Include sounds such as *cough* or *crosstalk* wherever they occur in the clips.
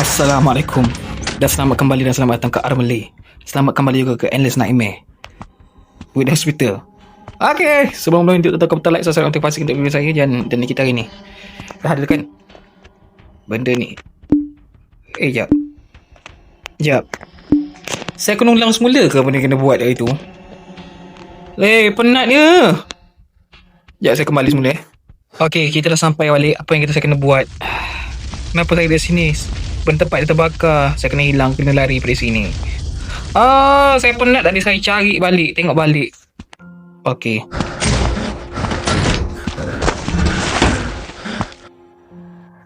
Assalamualaikum. Dan selamat kembali dan selamat datang ke Armely Selamat kembali juga ke Endless Nightmare. With the Hospital. Okay Sebelum mulai untuk tekan butang like Subscribe notifikasi untuk video saya Dan, dan kita hari ni. Dah ada kan? Benda ni. Eh jap. Jap. Saya kena ulang semula ke Benda kena buat dari tu? Eh penat dia. Sekejap saya kembali semula eh. Okay kita dah sampai balik Apa yang kita saya kena buat. *sighs* Kenapa saya dari sini tempat dia terbakar Saya kena hilang Kena lari dari sini Ah, saya penat tadi saya cari balik, tengok balik. Okey.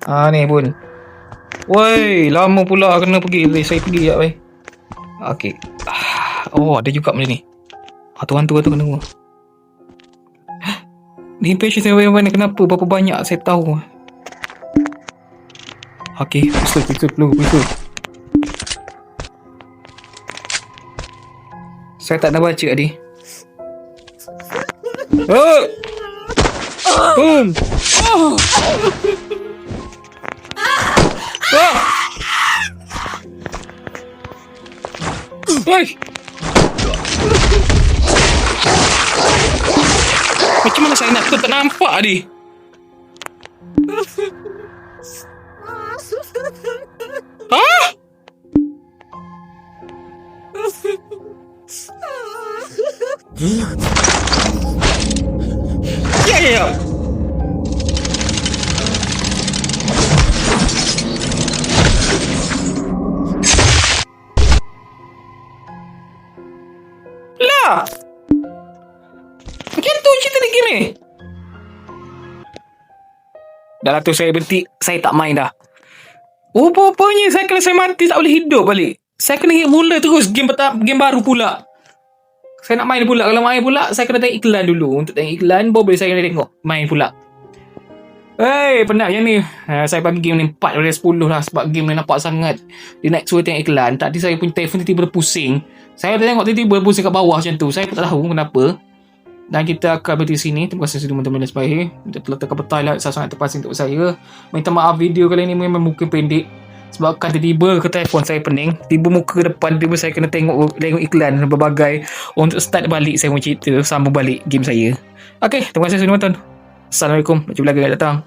Ah ni pun. Woi, lama pula kena pergi. Saya pergi jap weh. Okey. Ah, oh, ada juga benda ni. Ah, tu hantu tu kena. Ni patient saya mana kenapa berapa banyak saya tahu. Okey, pistol, pistol, pistol, pistol. Saya tak nak baca tadi. Oh! Boom! Oh! Oh! Oi! Macam mana saya nak tak nampak tadi? Ah! Ya, ya, ya. Lah. Macam tu cerita ni game ni. Dah lah tu saya berhenti. Saya tak main dah. Rupa-rupanya saya kena saya mati tak boleh hidup balik. Saya kena mula terus game pertama, game baru pula. Saya nak main pula. Kalau main pula, saya kena tengok iklan dulu. Untuk tengok iklan, baru boleh saya kena tengok. Main pula. Hei, penat yang ni. Uh, saya bagi game ni 4 dari 10 lah. Sebab game ni nampak sangat. Dia nak suruh tengok iklan. Tadi saya punya telefon tiba-tiba pusing. Saya dah tengok tiba-tiba pusing kat bawah macam tu. Saya pun tak tahu kenapa. Dan kita akan berhenti sini. Terima kasih sudah teman-teman dan sebagainya. Kita telah tekan betul like. Sangat terpasing untuk saya. Minta maaf video kali ni memang mungkin pendek. Sebab kan tiba-tiba ke telefon saya pening Tiba muka depan Tiba saya kena tengok Tengok iklan Berbagai Untuk start balik Saya mau cerita Sambung balik game saya Okay Terima kasih sudah nonton Assalamualaikum Jumpa lagi datang